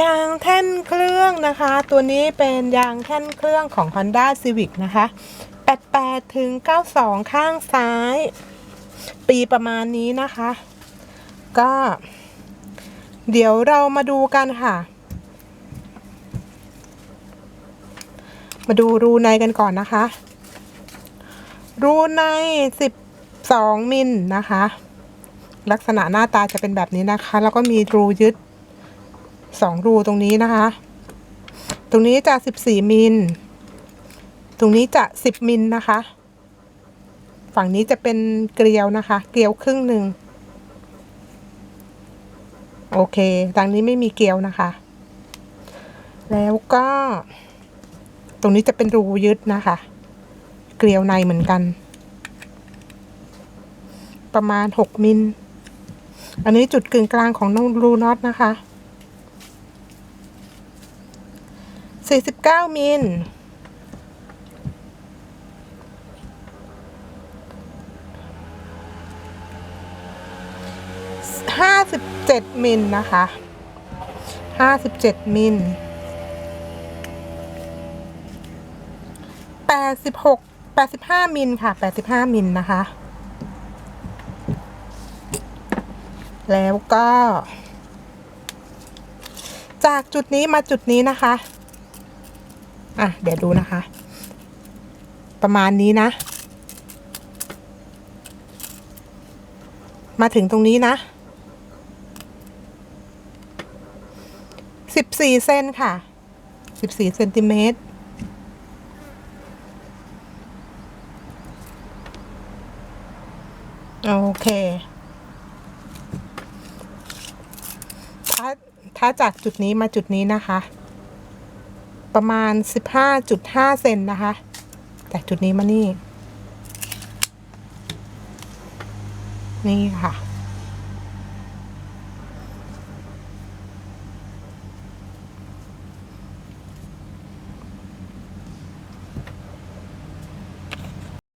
ยางแท่นเครื่องนะคะ ตัวนี้เป็นยางแท่นเครื่องของ Honda Civic นะคะ 88 ถึง 92 ข้างซ้าย ปีประมาณนี้นะคะ ก็ เดี๋ยวเรามาดูกันค่ะ มาดูรูในกันก่อนนะคะ รูใน 12 มิลนะคะ ลักษณะหน้าตาจะเป็นแบบนี้นะคะ แล้วก็มีรูยึด สองรูตรงนี้นะคะ ตรงนี้จะ 14 มิล ตรงนี้จะ 10 มิลนะคะ ฝั่งนี้จะเป็นเกลียวนะคะ เกลียวครึ่งหนึ่ง โอเคทางนี้ไม่มีเกลียวนะคะ แล้วก็ ตรงนี้จะเป็นรูยึดนะคะ เกลียวในเหมือนกัน ประมาณ 6 มิลอันนี้จุดกึ่งกลางของรูน็อตนะคะ 49 มิลห้าสิบเจ็ดมิลนะคะห้าสิบเจ็ดมิลแปดสิบหกแปดสิบห้ามิลค่ะแปดสิบห้ามิลนะคะ แล้วก็ จากจุดนี้มาจุดนี้นะคะ อะ เดี๋ยวดูนะคะ ประมาณนี้นะ มาถึงตรงนี้นะสิบสี่เซนค่ะสิบสี่เซนติเมตรโอเค ถ้าถ้าจากจุดนี้มาจุดนี้นะคะ ประมาณ 15.5 เซนนะคะ จากจุดนี้มานี่ นี่ค่ะ